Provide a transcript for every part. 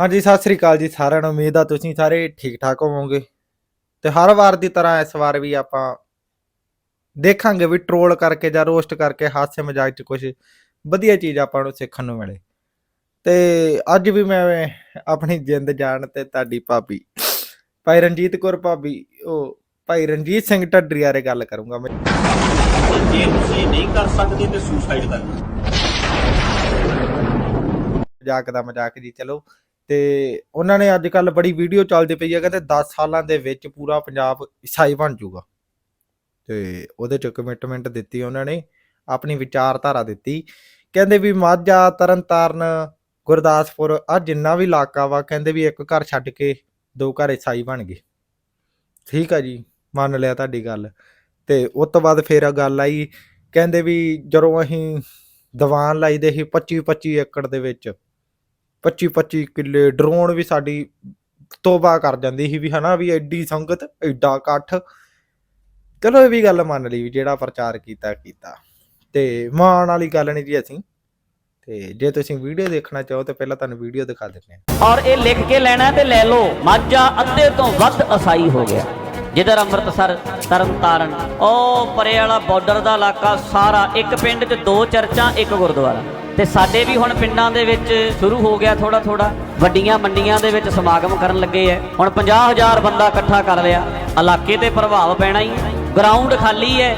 ਹਾਂਜੀ ਸਤਿ ਸ੍ਰੀ ਅਕਾਲ ਜੀ ਸਾਰਿਆਂ ਨੂੰ। ਉਮੀਦ ਆ ਤੁਸੀਂ ਸਾਰੇ ਠੀਕ ਠਾਕ ਹੋਵੋਗੇ। ਤੇ ਹਰ ਵਾਰ ਦੀ ਤਰ੍ਹਾਂ ਇਸ ਵਾਰ ਵੀ ਆਪਾਂ ਦੇਖਾਂਗੇ ਵੀ ਟ੍ਰੋਲ ਕਰਕੇ ਜਾਂ ਰੋਸਟ ਕਰਕੇ ਹਾਸੇ ਮਜ਼ਾਕ 'ਚ ਕੁਝ ਵਧੀਆ ਚੀਜ਼ ਆਪਾਂ ਨੂੰ ਸਿੱਖਣ ਨੂੰ ਮਿਲੇ। ਤੇ ਅੱਜ ਵੀ ਮੈਂ ਆਪਣੀ ਜਿੰਦ ਜਾਨ ਤੇ ਤੁਹਾਡੀ ਭਾਬੀ ਭਾਈ ਰਣਜੀਤ ਕੌਰ ਭਾਬੀ ਉਹ ਭਾਈ ਰਣਜੀਤ ਸਿੰਘ ਢੱਡਰੀ ਬਾਰੇ ਗੱਲ ਕਰੂੰਗਾ ਮੈਂ। ਜੇ ਤੁਸੀਂ ਨਹੀਂ ਕਰ ਸਕਦੇ ਤੇ ਸੁਸਾਈਡ ਕਰ ਲਓ ਮਜ਼ਾਕ ਦਾ ਮਜ਼ਾਕ ਜੀ ਚਲੋ। ਤੇ ਉਹਨਾਂ ਨੇ ਅੱਜ ਕੱਲ ਬੜੀ ਵੀਡੀਓ ਚੱਲਦੀ ਪਈ ਹੈ, ਕਹਿੰਦੇ 10 ਸਾਲਾਂ ਦੇ ਵਿੱਚ ਪੂਰਾ ਪੰਜਾਬ ਈਸਾਈ ਬਣ ਜਾਊਗਾ। ਤੇ ਉਹਦੇ ਚ ਕਮਿਟਮੈਂਟ ਦਿੱਤੀ ਉਹਨਾਂ ਨੇ, ਆਪਣੀ ਵਿਚਾਰਧਾਰਾ ਦਿੱਤੀ। ਕਹਿੰਦੇ ਵੀ ਮਾਝਾ, ਤਰਨਤਾਰਨ, ਗੁਰਦਾਸਪੁਰ ਆ ਜਿੰਨਾ ਵੀ ਇਲਾਕਾ ਵਾ, ਕਹਿੰਦੇ ਵੀ ਇੱਕ ਘਰ ਛੱਡ ਕੇ ਦੋ ਘਰ ਈਸਾਈ ਬਣ ਗਏ। ਠੀਕ ਆ ਜੀ, ਮੰਨ ਲਿਆ ਤੁਹਾਡੀ ਗੱਲ। ਤੇ ਉਸ ਤੋਂ ਬਾਅਦ ਫੇਰ ਗੱਲ ਆਈ, ਕਹਿੰਦੇ ਵੀ ਜਦੋਂ ਅਸੀਂ ਦੀਵਾਨ ਲਾਈਦੇ ਸੀ 25 25 ਏਕੜ ਦੇ ਵਿੱਚ 25 25 ਕਿੱਲੇ ਡਰੋਨ ਵੀ ਸਾਡੀ ਤੋਬਾ ਕਰ ਜਾਂਦੀ ਸੀ ਵੀ ਹਨਾ ਵੀ ਐਡੀ ਸੰਗਤ, ਐਡਾ ਇਕੱਠ। ਚਲੋ ਇਹ ਵੀ ਗੱਲ ਮੰਨ ਲਈ ਵੀ ਜਿਹੜਾ ਪ੍ਰਚਾਰ ਕੀਤਾ ਕੀਤਾ। ਤੇ ਮਾਣ ਵਾਲੀ ਗੱਲ ਨਹੀਂ ਜੀ ਅਸੀਂ। ਤੇ ਜੇ ਤੁਸੀਂ ਵੀਡੀਓ ਦੇਖਣਾ ਚਾਹੋ ਤਾਂ ਪਹਿਲਾਂ ਤੁਹਾਨੂੰ ਵੀਡੀਓ ਦਿਖਾ ਦਿੰਦੇ ਹਾਂ। ਔਰ ਇਹ ਲਿਖ ਕੇ ਲੈਣਾ ਤੇ ਲੈ ਲਓ। ਮਾਝਾ ਅੱਧੇ ਤੋਂ ਵੱਧ ਅਸਾਈ ਹੋ ਗਿਆ। ਜਿੱਧਰ ਅੰਮ੍ਰਿਤਸਰ, ਤਰਨਤਾਰਨ, ਉਹ ਪਰੇ ਵਾਲਾ ਬਾਰਡਰ ਦਾ ਇਲਾਕਾ ਸਾਰਾ, ਇੱਕ ਪਿੰਡ 'ਚ ਦੋ ਚਰਚਾਂ, ਇੱਕ ਗੁਰਦੁਆਰਾ। ਤੇ ਸਾਡੇ ਵੀ ਹੁਣ ਪਿੰਡਾਂ ਦੇ ਵਿੱਚ ਸ਼ੁਰੂ ਹੋ ਗਿਆ ਥੋੜਾ ਥੋੜਾ ਵੱਡੀਆਂ ਮੰਡੀਆਂ ਦੇ ਵਿੱਚ ਸਮਾਗਮ ਕਰਨ ਲੱਗੇ ਐ। ਹੁਣ 50000 ਬੰਦਾ ਇਕੱਠਾ ਕਰ ਲਿਆ। ਇਲਾਕੇ ਤੇ ਪ੍ਰਭਾਵ ਪੈਣਾ ਹੀ ਗਰਾਊਂਡ ਖਾਲੀ ਹੈ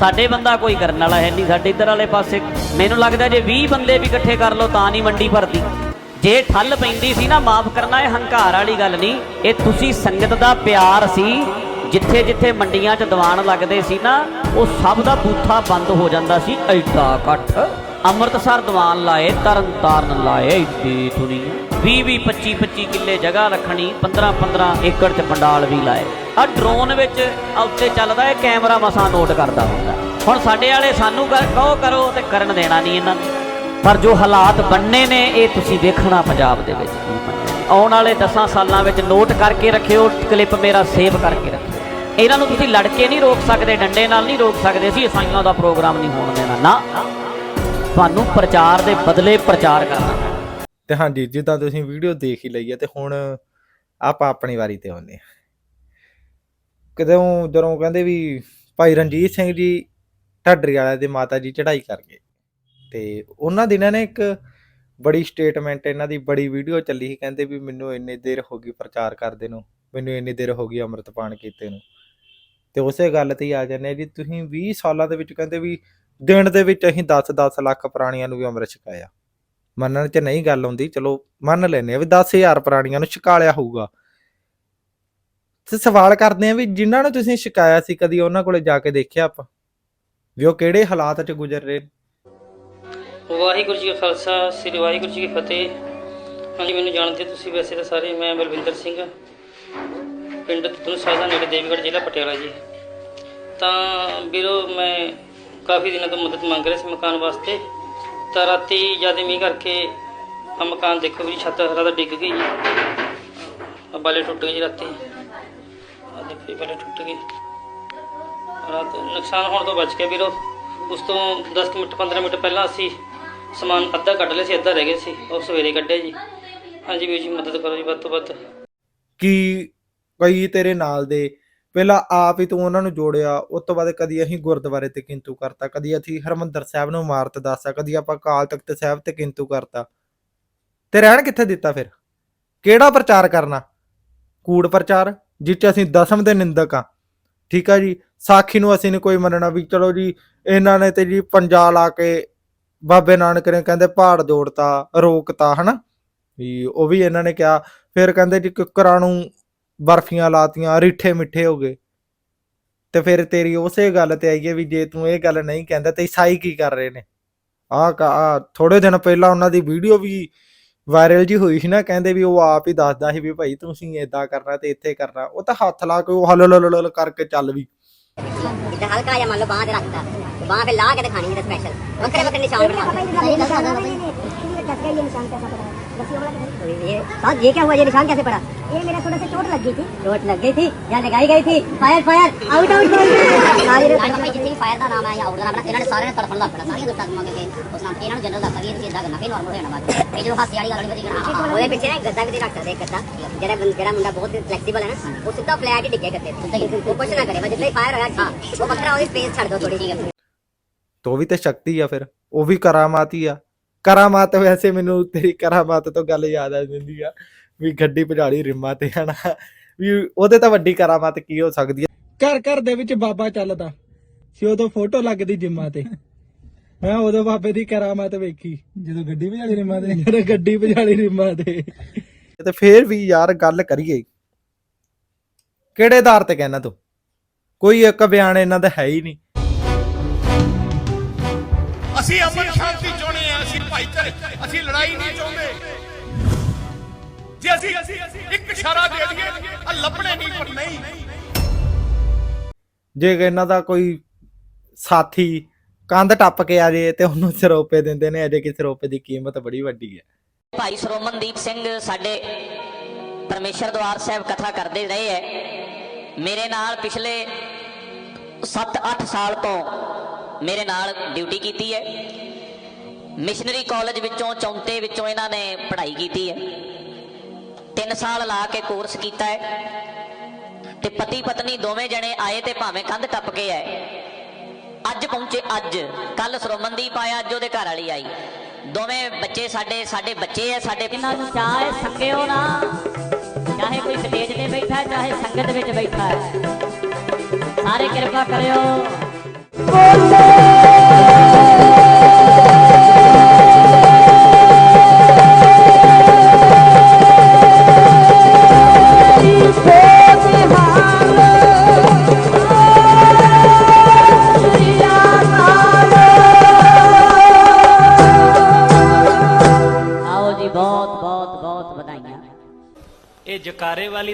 ਸਾਡੇ ਬੰਦਾ ਕੋਈ ਕਰਨ ਵਾਲਾ ਹੈ ਨਹੀਂ, ਸਾਡੇ ਇੱਧਰ ਵਾਲੇ ਪਾਸੇ। ਮੈਨੂੰ ਲੱਗਦਾ ਜੇ 20 ਬੰਦੇ ਵੀ ਇਕੱਠੇ ਕਰ ਲਓ ਤਾਂ ਨਹੀਂ ਮੰਡੀ ਭਰਦੀ। ਜੇ ਠੱਲ ਪੈਂਦੀ ਸੀ ਨਾ, ਮਾਫ ਕਰਨਾ, ਇਹ ਹੰਕਾਰ ਵਾਲੀ ਗੱਲ ਨਹੀਂ। ਇਹ ਤੁਸੀਂ ਸੰਗਤ ਦਾ ਪਿਆਰ ਸੀ। ਜਿੱਥੇ ਜਿੱਥੇ ਮੰਡੀਆਂ 'ਚ ਦੀਵਾਨ ਲੱਗਦੇ ਸੀ ਨਾ, ਉਹ ਸਭ ਦਾ ਬੂਥਾ ਬੰਦ ਹੋ ਜਾਂਦਾ ਸੀ, ਐਡਾ ਇਕੱਠ। ਅੰਮ੍ਰਿਤਸਰ ਦੀਵਾਨ ਲਾਏ ਤਰਨ ਤਾਰਨ ਲਾਏ ਇੱਡੀ ਦੁਨੀਆ 20 20 25 25 ਕਿੱਲੇ ਜਗ੍ਹਾ ਰੱਖਣੀ 15 15 ਏਕੜ 'ਚ ਪੰਡਾਲ ਵੀ ਲਾਏ। ਆ ਡਰੋਨ ਵਿੱਚ ਉੱਤੇ ਚੱਲਦਾ ਇਹ ਕੈਮਰਾ ਮਸਾਂ ਨੋਟ ਕਰਦਾ ਹੁੰਦਾ। ਹੁਣ ਸਾਡੇ ਵਾਲੇ ਸਾਨੂੰ ਕਹੋ ਕਰੋ ਤੇ ਕਰਨ ਦੇਣਾ ਨਹੀਂ ਇਹਨਾਂ ਨੇ। ਪਰ ਜੋ ਹਾਲਾਤ ਬੰਨੇ ਨੇ, ਇਹ ਤੁਸੀਂ ਦੇਖਣਾ ਪੰਜਾਬ ਦੇ ਵਿੱਚ ਆਉਣ ਵਾਲੇ 10 ਸਾਲਾਂ ਵਿੱਚ ਨੋਟ ਕਰਕੇ ਰੱਖਿਓ ਕਲਿੱਪ ਮੇਰਾ ਸੇਵ ਕਰਕੇ ਰੱਖਿਓ। ਇਹਨਾਂ ਨੂੰ ਤੁਸੀਂ ਲੜ ਕੇ ਨਹੀਂ ਰੋਕ ਸਕਦੇ, ਡੰਡੇ ਨਾਲ ਨਹੀਂ ਰੋਕ ਸਕਦੇ ਸੀ ਇਸਾਈਆਂ ਦਾ ਪ੍ਰੋਗਰਾਮ ਨਹੀਂ ਹੋਣ ਦੇਣਾ। ਨਾ। ਤੁਹਾਨੂੰ ਪ੍ਰਚਾਰ ਦੇ ਬਦਲੇ ਪ੍ਰਚਾਰ ਕਰਨਾ ਤੇ ਹਾਂਜੀ ਜਿੱਦਾਂ ਤੁਸੀਂ ਵੀਡੀਓ ਦੇਖ ਹੀ ਲਈ ਹੈ ਤੇ ਹੁਣ ਆਪਾਂ ਆਪਣੀ ਵਾਰੀ ਤੇ ਆਉਂਦੇ ਹਾਂ। ਕਦੋਂ ਜਦੋਂ ਕਹਿੰਦੇ ਵੀ ਭਾਈ ਰਣਜੀਤ ਸਿੰਘ ਜੀ ਢੱਡਰੀ ਵਾਲਿਆਂ ਦੇ ਮਾਤਾ ਜੀ ਚੜ੍ਹਾਈ ਕਰ ਗਏ। ਤੇ ਉਹਨਾਂ ਦਿਨਾਂ ਨੇ ਇੱਕ ਬੜੀ ਸਟੇਟਮੈਂਟ ਇਹਨਾਂ ਦੀ ਬੜੀ ਵੀਡੀਓ ਚੱਲੀ ਸੀ, ਕਹਿੰਦੇ ਵੀ ਮੈਨੂੰ ਇੰਨੀ ਦੇਰ ਹੋ ਗਈ ਪ੍ਰਚਾਰ ਕਰਦੇ ਨੂੰ, ਮੈਨੂੰ ਇੰਨੀ ਦੇਰ ਹੋ ਗਈ ਅੰਮ੍ਰਿਤਪਾਨ ਕੀਤੇ ਨੂੰ। ਤੇ ਉਸੇ ਗੱਲ ਤੇ ਹੀ ਆ ਜਾਂਦੇ ਆ ਜੀ, ਤੁਸੀਂ 20 ਸਾਲਾਂ ਦੇ ਵਿੱਚ ਕਹਿੰਦੇ ਵੀ ਦਿਨ ਦੇ ਵਿੱਚ ਅਸੀਂ 10-10 ਲੱਖ ਪ੍ਰਾਣੀਆਂ ਨੂੰ ਵੀ ਅੰਮ੍ਰਿਤ ਛਕਾਇਆ। ਮੰਨਣ 'ਚ ਨਹੀਂ ਗੱਲ ਆਉਂਦੀ, ਚਲੋ ਮੰਨ ਲੈਨੇ ਆ ਵੀ 10000 ਪ੍ਰਾਣੀਆਂ ਨੂੰ ਛਕਾਲਿਆ ਹੋਊਗਾ। ਤੇ ਸਵਾਲ ਕਰਦੇ ਆ ਵੀ ਜਿਨ੍ਹਾਂ ਨੂੰ ਤੁਸੀਂ ਛਕਾਇਆ ਸੀ, ਕਦੀ ਉਹਨਾਂ ਕੋਲੇ ਜਾ ਕੇ ਦੇਖਿਆ ਆਪਾਂ? ਵੀ ਉਹ ਕਿਹੜੇ ਹਾਲਾਤ 'ਚ ਗੁਜ਼ਰ ਰਹੇ ਵਾਹਿਗੁਰੂ ਜੀ ਕਾ ਖਾਲਸਾ, ਸ੍ਰੀ ਵਾਹਿਗੁਰੂ ਜੀ ਕੀ ਫਤਿਹ। ਹਾਂਜੀ, ਮੈਨੂੰ ਜਾਣਦੇ ਤੁਸੀਂ ਵੈਸੇ ਤਾਂ ਸਾਰੇ, ਮੈਂ ਬਲਵਿੰਦਰ ਸਿੰਘ। ਪਿੰਡ ਤੁਨ ਸਾਜਾ ਨੇੜੇ ਦੇਵੀਗੜ੍ਹ ਜ਼ਿਲ੍ਹਾ ਪਟਿਆਲਾ ਜੀ। ਤਾਂ ਵੀਰੋ, ਮੈਂ ਕਾਫੀ ਦਿਨਾਂ ਤੋਂ ਮਦਦ ਮੰਗ ਰਿਹਾ ਸੀ ਮਕਾਨ ਵਾਸਤੇ। ਤਾਂ ਰਾਤੀ ਜ਼ਿਆਦਾ ਮੀਂਹ ਕਰਕੇ ਆ ਮਕਾਨ ਦੇਖੋ ਵੀ ਛੱਤ ਰਾਤ ਡਿੱਗ ਗਈ ਆ ਬਾਲੇ ਟੁੱਟ ਗਏ ਜੀ ਰਾਤੀ। ਆ ਦੇਖੋ ਬਾਲੇ ਟੁੱਟ ਗਏ। ਰਾਤ ਨੁਕਸਾਨ ਹੋਣ ਤੋਂ ਬਚ ਗਿਆ ਵੀਰੋ। ਉਸ ਤੋਂ 10 ਮਿੰਟ 15 ਮਿੰਟ ਪਹਿਲਾਂ ਅਸੀਂ ਸਮਾਨ ਅੱਧਾ ਕੱਢ ਲਿਆ ਸੀ, ਅੱਧਾ ਰਹਿ ਗਿਆ ਸੀ। ਉਹ ਸਵੇਰੇ ਕੱਢਿਆ ਜੀ। ਹਾਂਜੀ ਵੀਰ ਜੀ, ਮਦਦ ਕਰੋ ਜੀ ਵੱਧ ਤੋਂ ਵੱਧ। ਕੀ ਕਈ ਤੇਰੇ ਨਾਲ ਦੇ। ਪਹਿਲਾਂ ਆਪ ਹੀ ਤੂੰ ਉਹਨਾਂ ਨੂੰ ਜੋੜਿਆ। ਉਸ ਤੋਂ ਬਾਅਦ ਕਦੀ ਅਸੀਂ ਗੁਰਦੁਆਰੇ ਤੇ ਕਿੰਤੂ ਕਰਤਾ। ਕਦੀ ਅਸੀਂ ਹਰਮੰਦਰ ਸਾਹਿਬ ਨੂੰ ਇਮਾਰਤ ਦੱਸਿਆ। ਕਦੀ ਆਪਾਂ ਕਾਲ ਤਖਤ ਸਾਹਿਬ ਤੇ ਕਿੰਤੂ ਕਰਤਾ। ਤੇ ਰਹਿਣ ਕਿੱਥੇ ਦਿੱਤਾ ਫਿਰ? ਕਿਹੜਾ ਪ੍ਰਚਾਰ ਕਰਨਾ? ਕੂੜ ਪ੍ਰਚਾਰ, ਜਿਸ ਅਸੀਂ ਦਸਮ ਦੇ ਨਿੰਦਕ ਆ। ਠੀਕ ਆ ਜੀ? ਸਾਖੀ ਨੂੰ ਅਸੀਂ ਨਹੀਂ ਕੋਈ ਮੰਨਣਾ ਵੀ ਚਲੋ ਜੀ, ਇਹਨਾਂ ਨੇ ਤੇ ਜੀ ਪੰਜਾ ਲਾ ਕੇ ਬਾਬੇ ਨਾਨਕ ਨੇ ਕਹਿੰਦੇ ਪਹਾੜ ਜੋੜਤਾ ਰੋਕਤਾ, ਹਨਾ? ਵੀ ਉਹ ਵੀ ਇਹਨਾਂ ਨੇ ਕਿਹਾ। ਫਿਰ ਕਹਿੰਦੇ ਜੀ ਕਿੱਕਰਾਂ ਨੂੰ ਬਰਫੀਆਂ ਲਾਤੀਆਂ ਰਿੱਠੇ ਮਿੱਠੇ ਹੋ ਗਏ। ਤੇ ਫਿਰ ਤੇਰੀ ਉਸੇ ਗੱਲ ਤੇ ਆਈਏ ਵੀ ਜੇ ਤੂੰ ਇਹ ਗੱਲ ਨਹੀਂ ਕਹਿੰਦਾ ਤੇ ਈਸਾਈ ਕੀ ਕਰ ਰਹੇ ਨੇ? ਆ ਥੋੜੇ ਦਿਨ ਪਹਿਲਾਂ ਉਹਨਾਂ ਦੀ ਵੀਡੀਓ ਵੀ ਵਾਇਰਲ ਜੀ ਹੋਈ ਸੀ ਨਾ ਕਹਿੰਦੇ ਵੀ ਉਹ ਆਪ ਹੀ ਦੱਸਦਾ ਸੀ ਵੀ ਭਾਈ ਤੁਸੀਂ ਏਦਾਂ ਕਰਨਾ ਤੇ ਇੱਥੇ ਕਰਨਾ। ਉਹ ਤਾਂ ਹੱਥ ਲਾ ਕੇ ਉਹ ਹਲਲ ਕਰਕੇ ਚੱਲ ਵੀ। ਜਿੱਦਾਂ ਹਲਕਾ ਜਿਹਾ ਮੰਨ ਲਓ ਬਾਂਹ ਤੇ ਰੱਖਤਾ। ਬਾਂਹ ਫਿਰ ਲਾ ਕੇ ਦਿਖਾਣੀ ਹੈ ਸਪੈਸ਼ਲ ਵੱਖਰੇ ਵੱਖਰੇ ਨਿਸ਼ਾਨ ਬਣਾ ਸਹੀ ਦੱਸਿਆ ਨਾ ਨਹੀਂ ਨਹੀਂ ਇਹ ਦੱਸ ਗਿਆ ਇਹ ਨਿਸ਼ਾਨ ਕਿਹਦਾ ਪਤਾ ये साहब ये क्या हुआ ये निशान कैसे पड़ा ये मेरा थोड़ा सा चोट लग गई थी चोट लग गई थी या लगाई गई थी फायर फायर आउट आउट सारे जितनी फायर ਦਾ ਨਾਮ ਹੈ ਜਾਂ ਆਊਟ ਦਾ ਨਾਮ ਹੈ ਇਹਨਾਂ ਨੇ ਸਾਰਿਆਂ ਨੇ ਤੜਫਣ ਲੱਗ ਪੈਣਾ ਸਾਰੀਆਂ ਦੁੱਤਾਂ ਮੰਗ ਕੇ ਉਸ ਨਾਮ ਇਹਨਾਂ ਨੂੰ ਜਨਰਲ ਦੱਸਦਾ ਵੀ ਇਹ ਸਿੱਧਾ ਕਰਨਾ ਫੇਰ ਨਾਰਮਲ ਹੋ ਜਾਣਾ ਬਾਅਦ ਇਹ ਜੋ ਹਾਸੀ ਵਾਲੀ ਗੱਲ ਨਹੀਂ ਵਧੀ ਕਰਨਾ ਉਹਦੇ ਪਿੱਛੇ ਨਾ ਇੱਕ ਗੱਦਾ ਵੀ ਰੱਖ ਸਕਦੇ ਇੱਕ ਗੱਦਾ ਜਿਹੜਾ ਬੰ- ਜਿਹੜਾ ਮੁੰਡਾ ਬਹੁਤ ਫਲੈਕਸੀਬਲ ਹੈ ਨਾ ਉਹ ਸਿੱਧਾ ਫਲੈਟ ਹੀ ਡਿੱਗੇ ਗੱਦੇ ਤੇ ਉਹ ਕੁਛ ਨਾ ਕਰੇ ਬਸ ਜਿੱਦਾਂ ਹੀ ਫਾਇਰ ਹੋਇਆ ਹਾਂ ਉਹ ਬੱਕਰਾ ਉਹਦੀ ਸਪੇਸ ਛੱਡ ਦੋ ਥੋੜੀ ਜਿਹੀ ਤੋ ਵੀ ਤੇ ਸ਼ਕਤੀ ਆ ਫਿਰ ਉਹ ਵੀ ਕਰਾਮਾਤ ਹੀ ਆ ਕਰਾਮਾਤ ਵੈਸੇ ਮੈਨੂੰ ਤੇਰੀ ਕਰਾਮਾਤ ਤੋਂ ਗੱਲ ਯਾਦ ਆ ਜਾਂਦੀ ਆ ਵੀ ਗੱਡੀ ਭਜਾੜੀ ਰਿੰਮਾਂ ਤੇ ਹਨਾ ਵੀ ਉਹਦੇ ਤਾਂ ਵੱਡੀ ਕਰਾਮਾਤ ਕੀ ਹੋ ਸਕਦੀ ਆ? ਘਰ ਘਰ ਦੇ ਵਿੱਚ ਬਾਬਾ ਚੱਲਦਾ ਸੀ ਉਦੋਂ ਫੋਟੋ ਲੱਗਦੀ ਜਿੰਮਾਂ ਤੇ। ਮੈਂ ਉਦੋਂ ਬਾਬੇ ਦੀ ਕਰਾਮਾਤ ਵੇਖੀ ਜਦੋਂ ਗੱਡੀ ਭਜਾੜੀ ਰਿੰਮਾਂ ਤੇ ਜਦੋਂ ਗੱਡੀ ਭਜਾੜੀ ਰਿੰਮਾਂ ਤੇ। ਤੇ ਫੇਰ ਵੀ ਯਾਰ ਗੱਲ ਕਰੀਏ ਕਿਹੜੇ ਆਧਾਰ ਤੇ ਕਹਿਣਾ ਤੂੰ? ਕੋਈ ਇੱਕ ਬਿਆਨ ਇਹਨਾਂ ਦਾ ਹੈ ਹੀ ਨਹੀਂ। ਅਸੀਂ ਅਮਨ ਸ਼ਾਂਤੀ ਭਾਈਚਾਰੇ ਅਸੀਂ ਲੜਾਈ ਨਹੀਂ ਚਾਹੁੰਦੇ। ਜੇ ਅਸੀਂ ਇੱਕ ਇਸ਼ਾਰਾ ਦੇ ਦਈਏ ਆ ਲੱਭਣੇ ਨਹੀਂ ਪਰ ਨਹੀਂ। ਜੇ ਇਹਨਾਂ ਦਾ ਕੋਈ ਸਾਥੀ ਕੰਧ ਟੱਪ ਕੇ ਆ ਜੇ ਤੇ ਉਹਨੂੰ ਸਰੋਪੇ ਦਿੰਦੇ ਨੇ ਅਜੇ ਕਿ ਸਰੋਪੇ ਦੀ ਕੀਮਤ ਬੜੀ ਵੱਡੀ ਹੈ। ਭਾਈ ਸਰੋਮਨਦੀਪ ਸਿੰਘ ਸਾਡੇ ਪਰਮੇਸ਼ਰ ਦਵਾਰ ਸਾਹਿਬ ਕਥਾ ਕਰਦੇ ਰਹੇ ਐ ਮੇਰੇ ਨਾਲ ਪਿਛਲੇ 7-8 ਸਾਲ ਤੋਂ ਮੇਰੇ ਨਾਲ ਡਿਊਟੀ ਕੀਤੀ ਹੈ। ਮਿਸ਼ਨਰੀ ਕਾਲਜ ਵਿੱਚੋਂ ਚੌਂਤੇ ਵਿੱਚੋਂ ਇਹਨਾਂ ਨੇ ਪੜ੍ਹਾਈ ਕੀਤੀ ਹੈ। 3 ਸਾਲ ਲਾ ਕੇ ਕੋਰਸ ਕੀਤਾ ਹੈ। ਤੇ ਪਤੀ ਪਤਨੀ ਦੋਵੇਂ ਜਣੇ ਆਏ ਤੇ ਭਾਵੇਂ ਕੰਧ ਟੱਪ ਕੇ ਆਏ। ਅੱਜ ਪਹੁੰਚੇ ਅੱਜ। ਕੱਲ ਸਰੋਮਨਦੀਪ ਆਇਆ, ਅੱਜ ਉਹਦੇ ਘਰ ਵਾਲੀ ਆਈ। ਦੋਵੇਂ ਬੱਚੇ ਸਾਡੇ ਸਾਡੇ ਬੱਚੇ ਐ ਸਾਡੇ ਇਹਨਾਂ ਨੂੰ ਚਾਹੇ ਸੰਗਿਓ ਨਾ, ਚਾਹੇ ਕੋਈ ਸਟੇਜ ਤੇ ਬੈਠਾ, ਚਾਹੇ ਸੰਗਤ ਵਿੱਚ ਬੈਠਾ ਹੈ। ਸਾਰੇ ਕਿਰਪਾ ਕਰਿਓ।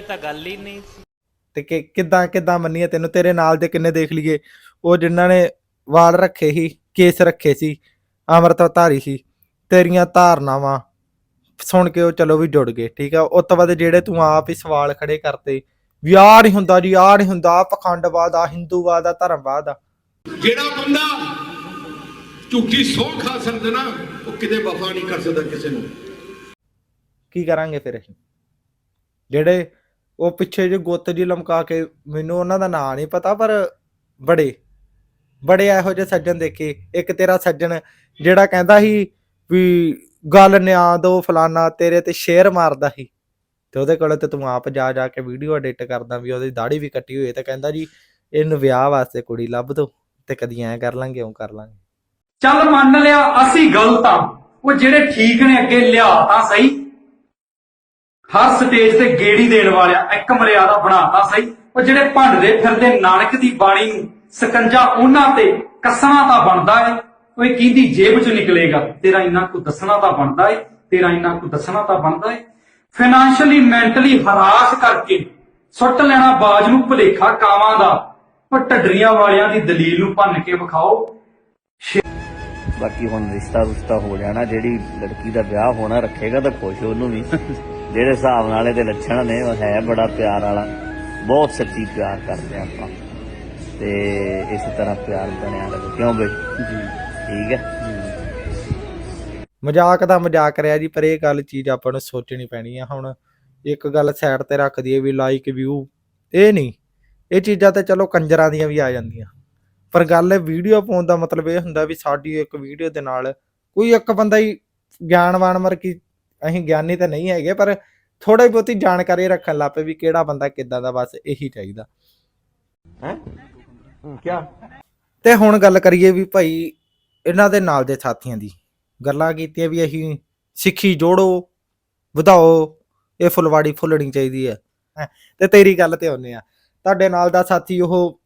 ਤਾਂ ਗੱਲ ਹੀ ਨਹੀਂ ਸੀ। ਤੇ ਕਿ ਕਿੱਦਾਂ ਕਿੱਦਾਂ ਮੰਨੀਏ ਤੈਨੂੰ? ਤੇਰੇ ਨਾਲ ਦੇ ਕਿੰਨੇ ਦੇਖ ਲਈਏ। ਉਹ ਜਿਨ੍ਹਾਂ ਨੇ ਵਾਲ ਰੱਖੇ ਸੀ ਕੇਸ ਰੱਖੇ ਸੀ ਅੰਮ੍ਰਿਤਧਾਰੀ ਸੀ ਤੇਰੀਆਂ ਧਾਰਨਾਵਾਂ ਸੁਣ ਕੇ ਉਹ ਚਲੋ ਵੀ ਜੁੜ ਗਏ ਠੀਕ ਆ? ਉਸ ਤੋਂ ਬਾਅਦ ਜਿਹੜੇ ਤੂੰ ਆਪ ਹੀ ਸਵਾਲ ਖੜੇ ਕਰਤੇ ਵੀ ਆਹ ਨਹੀਂ ਹੁੰਦਾ ਜੀ ਆਹ ਨਹੀਂ ਹੁੰਦਾ ਆਹ ਪਖੰਡਵਾਦ ਆ ਹਿੰਦੂਵਾਦ ਆ ਧਰਮਵਾਦ ਆ ਜਿਹੜਾ ਬੰਦਾ ਝੂਠੀ ਸੌਂ ਖਾ ਸਕਦਾ ਨਾ ਉਹ ਕਿਤੇ ਵਫਾ ਨਹੀਂ ਕਰ ਸਕਦਾ ਕਿਸੇ ਨੂੰ। ਕੀ ਕਰਾਂਗੇ ਫਿਰ ਅਸੀਂ? ਜਿਹੜੇ ਉਹ ਪਿੱਛੇ ਜੇ ਗੁੱਤ ਜੀ ਲਮਕਾ ਕੇ ਮੈਨੂੰ ਉਹਨਾਂ ਦਾ ਨਾਂ ਨਹੀਂ ਪਤਾ, ਪਰ ਬੜੇ ਬੜੇ ਇਹੋ ਜਿਹੇ ਸੱਜਣ ਦੇਖੇ ਇੱਕ ਤੇਰਾ ਸੱਜਣ ਜਿਹੜਾ ਕਹਿੰਦਾ ਸੀ ਵੀ ਗੱਲ ਨਿਆ ਦੋ ਫਲਾਨਾ, ਤੇਰੇ ਤੇ ਸ਼ੇਰ ਮਾਰਦਾ ਸੀ। ਤੇ ਉਹਦੇ ਕੋਲ ਤੇ ਤੂੰ ਆਪ ਜਾ ਜਾ ਕੇ ਵੀਡੀਓ ਐਡਿਟ ਕਰਦਾ ਵੀ ਉਹਦੀ ਦਾੜੀ ਵੀ ਕੱਟੀ ਹੋਈ ਤੇ ਕਹਿੰਦਾ ਜੀ, ਇਹਨੂੰ ਵਿਆਹ ਵਾਸਤੇ ਕੁੜੀ ਲੱਭ ਦੋ ਤੇ ਕਦੀ ਐਂ ਕਰ ਲਾਂਗੇ ਉਹ ਕਰ ਲਾਂਗੇ। ਚੱਲ ਮੰਨ ਲਿਆ, ਅਸੀਂ ਗਲਤ ਆ। ਉਹ ਜਿਹੜੇ ਠੀਕ ਨੇ ਅੱਗੇ ਲਿਆ ਤਾਂ ਸਹੀ। ਹਰ ਸਟੇਜ ਤੇ ਗੇੜੀ ਦੇਣ ਵਾਲਿਆ ਇੱਕ ਮਰਿਆਦਾ ਬਣਾਤਾ ਸਹੀ। ਉਹ ਜਿਹੜੇ ਭੰਡਦੇ ਫਿਰਦੇ, ਨਾਨਕ ਦੀ ਬਾਣੀ ਨੂੰ ਸਕੰਜਾ ਉਹਨਾਂ ਤੇ ਕੱਸਣਾ ਤਾਂ ਬਣਦਾ ਏ। ਉਹ ਕਿਹਦੀ ਜੇਬ ਚੋਂ ਨਿਕਲੇਗਾ? ਤੇਰਾ ਇੰਨਾ ਕੁ ਦੱਸਣਾ ਤਾਂ ਬਣਦਾ ਏ, ਤੇਰਾ ਇੰਨਾ ਕੁ ਦੱਸਣਾ ਤਾਂ ਬਣਦਾ ਏ। ਫਾਈਨਾਂਸ਼ੀਅਲੀ ਮੈਂਟਲੀ ਹਰਾਸ ਕਰਕੇ ਸੁੱਟ ਲੈਣਾ ਬਾਜ ਨੂੰ ਭੁਲੇਖਾ ਕਾਵਾਂ ਦਾ। ਉਹ ਢੱਡਰੀਆਂ ਵਾਲਿਆਂ ਦੀ ਦਲੀਲ ਨੂੰ ਭੰਨ ਕੇ ਵਿਖਾਓ। ਬਾਕੀ ਹੁਣ ਰਿਸ਼ਤਾ ਰੁਸ਼ਤਾ ਹੋ ਜਾਣਾ, ਜਿਹੜੀ ਲੜਕੀ ਦਾ ਵਿਆਹ ਹੋਣਾ, ਰੱਖੇਗਾ ਤਾਂ ਖੁਸ਼, ਉਹਨੂੰ ਵੀ। ਜਿਹੜੇ ਹਿਸਾਬ ਨਾਲ ਇਹਦੇ ਲੱਛਣ ਨੇ ਉਹ ਹੈ ਬੜਾ ਪਿਆਰ ਵਾਲਾ। ਬਹੁਤ ਸੱਚੀ ਪਿਆਰ ਕਰਦੇ ਆ ਆਪਾਂ। ਤੇ ਇਸੇ ਤਰ੍ਹਾਂ ਪਿਆਰ ਬਣਿਆ ਰਹੇ। ਕਿਉਂ ਬਈ? ਜੀ। ਠੀਕ ਹੈ। ਮਜ਼ਾਕ ਦਾ ਮਜ਼ਾਕ ਰਿਹਾ ਜੀ ਪਰ ਇਹ ਗੱਲ ਚੀਜ਼ ਆਪਾਂ ਨੂੰ ਸੋਚਣੀ ਪੈਣੀ ਆ। ਹੁਣ ਇੱਕ ਗੱਲ ਸਾਈਡ ਤੇ ਰੱਖ ਦਈਏ ਵੀ ਲਾਈਕ ਵਿਊ ਇਹ ਨਹੀਂ। ਇਹ ਚੀਜ਼ਾਂ ਤੇ ਚਲੋ ਕੰਜਰਾਂ ਦੀਆਂ ਵੀ ਆ ਜਾਂਦੀਆਂ। ਪਰ ਗੱਲ ਵੀਡੀਓ ਪਾਉਣ ਦਾ ਮਤਲਬ ਇਹ ਹੁੰਦਾ ਵੀ ਸਾਡੀ ਇੱਕ ਵੀਡੀਓ ਦੇ ਨਾਲ ਕੋਈ ਇੱਕ ਬੰਦਾ ਹੀ ਗਿਆਨਵਾਨ ਮਰ ਕੀ ਅਸੀਂ ਗਿਆਨੀ ਤਾਂ ਨਹੀਂ ਹੈਗੇ ਪਰ ਥੋੜੀ ਬਹੁਤੀ ਜਾਣਕਾਰੀ ਰੱਖਣ ਲੱਪੇ ਵੀ ਕਿਹੜਾ ਬੰਦਾ ਕਿੱਦਾਂ ਦਾ ਬਸ ਇਹੀ ਚਾਹੀਦਾ। ਹੈ? ਕੀ ਤੇ ਹੁਣ ਗੱਲ ਕਰੀਏ ਵੀ ਭਾਈ ਇਹਨਾਂ ਦੇ ਨਾਲ ਦੇ ਸਾਥੀਆਂ ਦੀ। ਗੱਲਾਂ ਕੀਤੀਆਂ ਵੀ ਅਸੀਂ ਸਿੱਖੀ ਜੋੜੋ ਵਧਾਓ ਇਹ ਫੁਲਵਾੜੀ ਫੁੱਲਣੀ ਚਾਹੀਦੀ ਹੈ। ਤੇ ਤੇਰੀ ਗੱਲ ਤੇ ਆਉਂਦੇ ਆ ਤੁਹਾਡੇ ਨਾਲ ਦਾ ਸਾਥੀ ਉਹ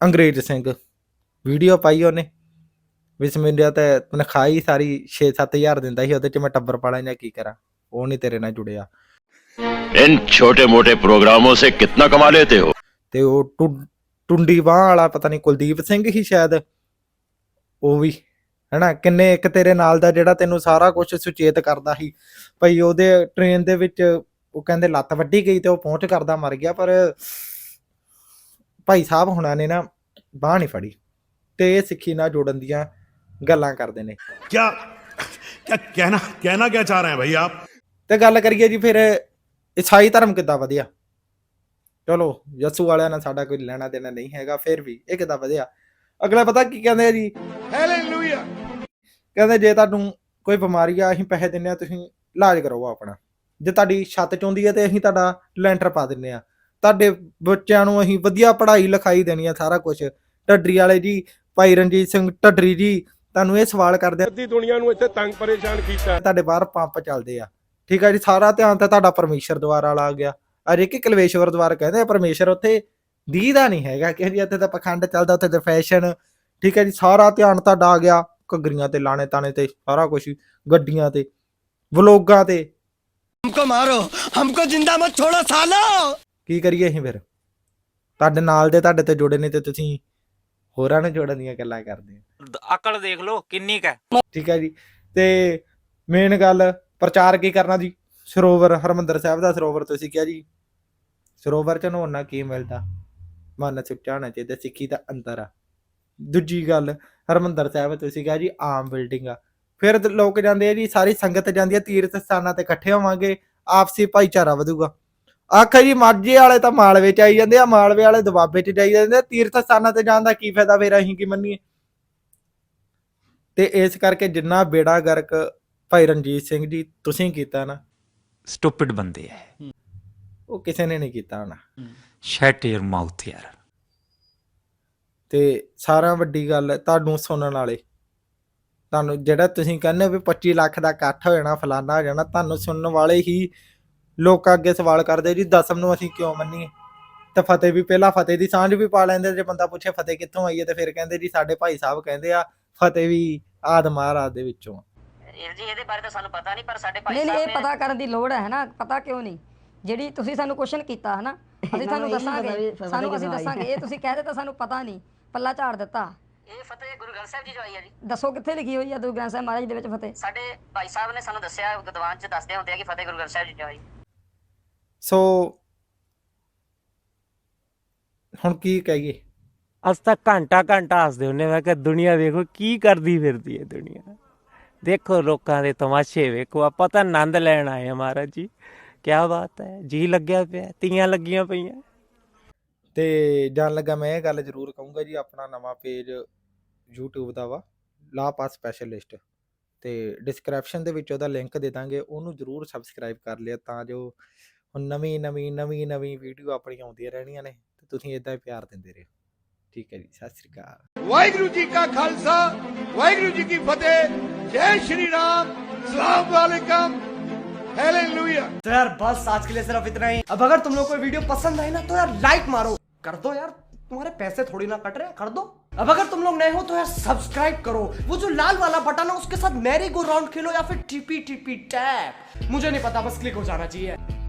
ਅੰਗਰੇਜ਼ ਸਿੰਘ। ਵੀਡੀਓ ਪਾਈ ਉਹਨੇ। ਵਿਸ ਮੇਰੇ ਤੇ ਤਨਖਾਹ ਹੀ ਸਾਰੀ 6-7000 ਦਿੰਦਾ ਸੀ ਉਹਦੇ ਚ ਮੈਂ ਟੱਬਰ ਪਾਲਾ ਜਾਂ ਕੀ ਕਰਾਂ ਉਹ ਨਹੀਂ ਤੇਰੇ ਨਾਲ ਜੁੜਿਆ इन छोटे मोटे प्रोग्रामों से कितना कमा लेते हो ਤੇ ਉਹ ਟੁ- ਟੁੰਡੀ ਬਾਹ ਵਾਲਾ ਪਤਾ ਨਹੀਂ ਕੁਲਦੀਪ ਸਿੰਘ ਹੀ ਸ਼ਾਇਦ ਉਹ ਵੀ ਹਨਾ ਕਿੰਨੇ ਇੱਕ ਤੇਰੇ ਨਾਲ ਦਾ ਜਿਹੜਾ ਤੈਨੂੰ ਸਾਰਾ ਕੁਝ ਸੁਚੇਤ ਕਰਦਾ ਸੀ ਭਈ ਉਹਦੇ ਟ੍ਰੇਨ ਦੇ ਵਿੱਚ ਉਹ ਕਹਿੰਦੇ ਲੱਤ ਵੱਢੀ ਗਈ ਤੇ ਉਹ ਪਹੁੰਚ ਕਰਦਾ ਮਰ ਗਿਆ ਪਰ ਭਾਈ ਸਾਹਿਬ ਹੁਣਾਂ ਨੇ ਨਾ ਬਾਹ ਨਹੀਂ ਫੜੀ ਤੇ ਇਹ ਸਿੱਖੀ ਨਾਲ ਜੋੜਨ ਦੀਆਂ ਗੱਲਾਂ ਕਰਦੇ ਨੇ। ਕੀ ਕੀ ਕਹਿਣਾ ਕਹਿਣਾ ਕੀ ਚਾਹ ਰਹੇ ਹੈ ਭਾਈ ਆਪ? ਤੇ ਗੱਲ ਕਰੀਏ ਜੀ ਫਿਰ ਈਸਾਈ ਧਰਮ ਕਿੱਦਾਂ ਵਧੀਆ? ਚਲੋ ਯਸੂ ਵਾਲਿਆਂ ਨਾਲ ਸਾਡਾ ਕੋਈ ਲੈਣਾ ਦੇਣਾ ਨਹੀਂ ਹੈਗਾ ਫਿਰ ਵੀ ਇਹ ਕਿੱਦਾਂ ਵਧੀਆ? ਅਗਲਾ ਪਤਾ ਕੀ ਕਹਿੰਦੇ ਆ ਜੀ? ਹੈਲੇਲੂਇਆ ਕਹਿੰਦੇ ਜੇ ਤੁਹਾਨੂੰ ਕੋਈ ਬਿਮਾਰੀ ਆ ਅਸੀਂ ਪੈਸੇ ਦਿੰਨੇ ਆ ਤੁਸੀਂ ਇਲਾਜ ਕਰਵਾਓ ਆਪਣਾ। ਜੇ ਤੁਹਾਡੀ ਛੱਤ ਚੋਂਦੀ ਹੈ ਤੇ ਅਸੀਂ ਤੁਹਾਡਾ ਲੈਂਟਰ ਪਾ ਦਿੰਨੇ ਆ ਤੁਹਾਡੇ ਬੱਚਿਆਂ ਨੂੰ ਅਸੀਂ ਵਧੀਆ ਪੜ੍ਹਾਈ ਲਿਖਾਈ ਦੇਣੀ ਆ ਸਾਰਾ ਕੁਝ ਢੱਡਰੀ ਵਾਲੇ ਜੀ ਭਾਈ ਰਣਜੀਤ ਸਿੰਘ ਢੱਡਰੀ ਜੀ ਤੁਹਾਨੂੰ ਇਹ ਸਵਾਲ ਕਰਦੇ ਆ। ਅੱਧੀ ਦੁਨੀਆ ਨੂੰ ਇੱਥੇ ਤੰਗ ਪਰੇਸ਼ਾਨ ਕੀਤਾ। ਤੁਹਾਡੇ ਬਾਹਰ ਪੰਪ ਚੱਲਦੇ ਆ। ਠੀਕ ਆ ਜੀ ਸਾਰਾ ਧਿਆਨ ਤਾਂ ਤੁਹਾਡਾ ਪਰਮੇਸ਼ਰ ਦੁਆਰਾ ਵਾਲਾ ਆ ਗਿਆ। ਅਰੇ ਕਿ ਕਲਵੇਸ਼ਵਰ ਦੁਆਰਾ ਕਹਿੰਦੇ ਆ ਪਰਮੇਸ਼ਰ ਉੱਥੇ ਦੀਦਾ ਨਹੀਂ ਹੈਗਾ ਕਿ ਜੀ ਇੱਥੇ ਤਾਂ ਪਖੰਡ ਚੱਲਦਾ ਉੱਥੇ ਤਾਂ ਫੈਸ਼ਨ ਠੀਕ ਹੈ ਜੀ ਸਾਰਾ ਧਿਆਨ ਤੁਹਾਡਾ ਆ ਗਿਆ ਘੱਗਰੀਆਂ ਤੇ ਲਾਣੇ ਤਾਣੇ ਤੇ ਸਾਰਾ ਕੁਝ ਗੱਡੀਆਂ ਤੇ ਵਲੋਗਾਂ ਤੇ। ਹਮਕੋ ਮਾਰੋ ਹਮਕੋ ਜਿੰਦਾ ਮਤ ਛੋੜੋ ਸਾਲੋ ਕੀ ਕਰੀਏ ਅਸੀਂ ਫਿਰ? ਤੁਹਾਡੇ ਨਾਲ ਦੇ ਤੁਹਾਡੇ ਤੇ ਜੁੜੇ ਨੇ ਤੇ ਤੁਸੀਂ ਹੋਰਾਂ ਨੂੰ ਜੋੜਨ ਦੀਆਂ ਗੱਲਾਂ ਕਰਦੇ ਆ ਅਕਲ ਦੇਖ ਲਓ ਕਿੰਨੀ ਕ ਠੀਕ ਹੈ ਜੀ। ਤੇ ਮੇਨ ਗੱਲ ਪ੍ਰਚਾਰ ਕੀ ਕਰਨਾ ਜੀ? ਸਰੋਵਰ ਹਰਮੰਦਰ ਸਾਹਿਬ ਦਾ ਸਰੋਵਰ ਤੁਸੀਂ ਕਿਹਾ ਜੀ। ਸਰੋਵਰ ਚ ਨਹਾਉਣ ਨਾਲ ਕੀ ਮਿਲਦਾ? ਮਨ ਸੁੱਚਾ ਹੋਣਾ ਚਾਹੀਦਾ ਸਿੱਖੀ ਦਾ ਅੰਦਰ ਆ। ਦੂਜੀ ਗੱਲ ਹਰਮੰਦਰ ਸਾਹਿਬ ਤੁਸੀਂ ਕਿਹਾ ਜੀ ਆਮ ਬਿਲਡਿੰਗ ਆ। ਫਿਰ ਲੋਕ ਜਾਂਦੇ ਆ ਜੀ ਸਾਰੀ ਸੰਗਤ ਜਾਂਦੀ ਆ ਤੀਰਥ ਸਥਾਨਾਂ ਤੇ ਇਕੱਠੇ ਹੋਵਾਂਗੇ ਆਪਸੀ ਭਾਈਚਾਰਾ ਵਧੂਗਾ। ਆਖਾ ਜੀ ਮਾਝੇ ਵਾਲੇ ਤਾਂ ਮਾਲਵੇ ਚ ਆਈ ਜਾਂਦੇ ਆ ਮਾਲਵੇ ਵਾਲੇ ਦੁਆਬੇ ਚ ਜਾਈ ਜਾਂਦੇ ਆ ਤੀਰਥ ਸਥਾਨਾਂ ਤੇ ਜਾਣ ਦਾ ਕੀ ਫਾਇਦਾ ਫਿਰ ਅਸੀਂ ਕੀ ਮੰਨੀਏ? ਤੇ ਇਸ ਕਰਕੇ ਜਿੰਨਾ ਬੇੜਾ ਗਰਕ ਭਾਈ ਰਣਜੀਤ ਸਿੰਘ ਜੀ ਤੁਸੀਂ ਕੀਤਾ ਨਾ। ਸਟੂਪਿਡ ਬੰਦੇ ਹੈ ਉਹ ਕਿਸੇ ਨੇ ਨਹੀਂ ਕੀਤਾ ਹੋਣਾ। ਸ਼ਟ ਯਰ ਮਾਊਥ ਯਾਰ। ਤੇ ਸਾਰਾ ਵੱਡੀ ਗੱਲ ਤੁਹਾਨੂੰ ਸੁਣਨ ਵਾਲੇ। ਤੁਹਾਨੂੰ ਜਿਹੜਾ ਤੁਸੀਂ ਕਹਿੰਦੇ ਹੋ ਵੀ 25 ਲੱਖ ਦਾ ਇਕੱਠ ਹੋ ਜਾਣਾ ਫਲਾਨਾ ਹੋ ਜਾਣਾ ਤੁਹਾਨੂੰ ਸੁਣਨ ਵਾਲੇ ਹੀ ਲੋਕਾਂ ਅੱਗੇ ਸਵਾਲ ਕਰਦੇ ਜੀ ਦਸਮ ਨੂੰ ਅਸੀਂ ਕਿਉਂ ਮੰਨੀਏ? ਤੇ ਫਤਿਹ ਵੀ ਪਹਿਲਾਂ ਫਤਿਹ ਦੀ ਸਾਂਝ ਵੀ ਪਾ ਲੈਂਦੇ ਜੇ ਬੰਦਾ ਪੁੱਛੇ ਫਤਿਹ ਕਿੱਥੋਂ ਆਈ ਹੈ ਤੇ ਫਿਰ ਕਹਿੰਦੇ ਜੀ ਸਾਡੇ ਭਾਈ ਸਾਹਿਬ ਕਹਿੰਦੇ ਆ ਫਤਿਹ ਵੀ ਆਦ ਮਹਾਰਾਜ ਦੇ ਵਿੱਚੋਂ ਆ। ਜੀ ਇਹਦੇ ਬਾਰੇ ਤਾਂ ਸਾਨੂੰ ਪਤਾ ਨਹੀਂ ਪਰ ਸਾਡੇ ਭਾਈ ਨਹੀਂ ਨਹੀਂ ਸਾਹਿਬ ਇਹ ਨੇ ਪਤਾ ਕਰਨ ਦੀ ਲੋੜ ਹੈ ਨਾ ਪਤਾ ਕਿਉਂ ਨਹੀਂ? ਜਿਹੜੀ ਤੁਸੀਂ ਸਾਨੂੰ ਕੁਐਸਚਨ ਕੀਤਾ ਹੈ ਨਾ ਅਸੀਂ ਤੁਹਾਨੂੰ ਦੱਸਾਂਗੇ ਸਾਨੂੰ ਅਸੀਂ ਦੱਸਾਂਗੇ ਇਹ ਤੁਸੀਂ ਕਹਿ ਦਿੱਤਾ ਸਾਨੂੰ ਪਤਾ ਨਹੀਂ ਪੱਲਾ ਝਾੜ ਦਿੱਤਾ। ਇਹ ਫਤਿਹ ਗੁਰੂ ਗ੍ਰੰਥ ਸਾਹਿਬ ਜੀ ਜੋ ਆਈ ਹੈ ਜੀ। ਦੱਸੋ ਕਿੱਥੇ ਲਿਖੀ ਹੋਈ ਹੈ ਗੁਰੂ ਗ੍ਰੰਥ ਸਾਹਿਬ ਮਹਾਰਾਜ ਦੇ ਵਿੱਚ ਫਤਿਹ? ਸਾਡੇ ਭਾਈ ਸਾਹਿਬ ਨੇ ਸਾਨੂੰ ਦੱਸਿਆ ਗਦਵਾਨ ਚ ਦੱਸਦੇ ਹੁੰਦੇ ਆ ਕਿ ਫਤਿਹ ਗੁਰੂ ਗ੍ਰੰਥ ਸਾਹਿਬ ਜੀ ਜੋ ਆਈ। ਸੋ ਹੁਣ ਕੀ ਕਹੀਏ ਅਸ ਤਾਂ ਘੰਟਾ ਘੰਟਾ ਹੱਸਦੇ ਹੁੰਨੇ ਮੈਂ ਕਿ ਦੁਨੀਆ ਵੇਖੋ ਕੀ ਕਰਦੀ ਫਿਰਦੀ ਹੈ ਦੁਨੀਆ। ਦੇਖੋ ਲੋਕਾਂ ਦੇ ਤਮਾਸ਼ੇ ਵੇਖੋ ਆਪਾਂ ਤਾਂ ਆਨੰਦ ਲੈਣ ਆਏ ਆ ਮਹਾਰਾਜ ਜੀ। ਕੀ ਬਾਤ ਹੈ ਜੀ ਲੱਗਿਆ ਪਿਆ ਤੀਆਂ ਲੱਗੀਆਂ ਪਈਆਂ। ਤੇ ਜਾਣ ਲੱਗਾ ਮੈਂ ਇਹ ਗੱਲ ਜ਼ਰੂਰ ਕਹੂੰਗਾ ਜੀ ਆਪਣਾ ਨਵਾਂ ਪੇਜ YouTube ਦਾ ਵਾ ਲਾ ਪਾਸ ਸਪੈਸ਼ਲਿਸਟ ਤੇ ਡਿਸਕ੍ਰਿਪਸ਼ਨ ਦੇ ਵਿੱਚ ਉਹਦਾ ਲਿੰਕ ਦੇ ਦਾਂਗੇ ਉਹਨੂੰ ਜ਼ਰੂਰ ਸਬਸਕ੍ਰਾਈਬ ਕਰ ਲਿਆ ਤਾਂ ਜੋ ਹੁਣ ਨਵੀਂ ਨਵੀਂ ਨਵੀਂ ਨਵੀਂ ਵੀਡੀਓ ਆਪਣੀਆਂ ਆਉਂਦੀਆਂ ਰਹਿਣੀਆਂ ਨੇ ਤੇ ਤੁਸੀਂ ਇਦਾਂ ਹੀ ਪਿਆਰ ਦਿੰਦੇ ਰਹੋ ਠੀਕ ਹੈ ਜੀ ਸਤਿ ਸ੍ਰੀ ਅਕਾਲ ਵਾਹਿਗੁਰੂ ਜੀ ਕਾ ਖਾਲਸਾ ਵਾਹਿਗੁਰੂ ਜੀ ਕੀ ਫਤਿਹ ਜੈ ਸ਼੍ਰੀ ਰਾਮ ਸਲਾਮ ਵਾਲੇਕਮ हालेलुया तो यार बस आज के लिए सिर्फ इतना ही अब अगर तुम लोग को वीडियो पसंद आई ना तो यार लाइक मारो कर दो यार तुम्हारे पैसे थोड़ी ना कट रहे हैं कर दो अब अगर तुम लोग नए हो तो यार सब्सक्राइब करो वो जो लाल वाला बटन है उसके साथ मैरी गो राउंड खेलो या फिर टीपी टीपी टैप मुझे नहीं पता बस क्लिक हो जाना चाहिए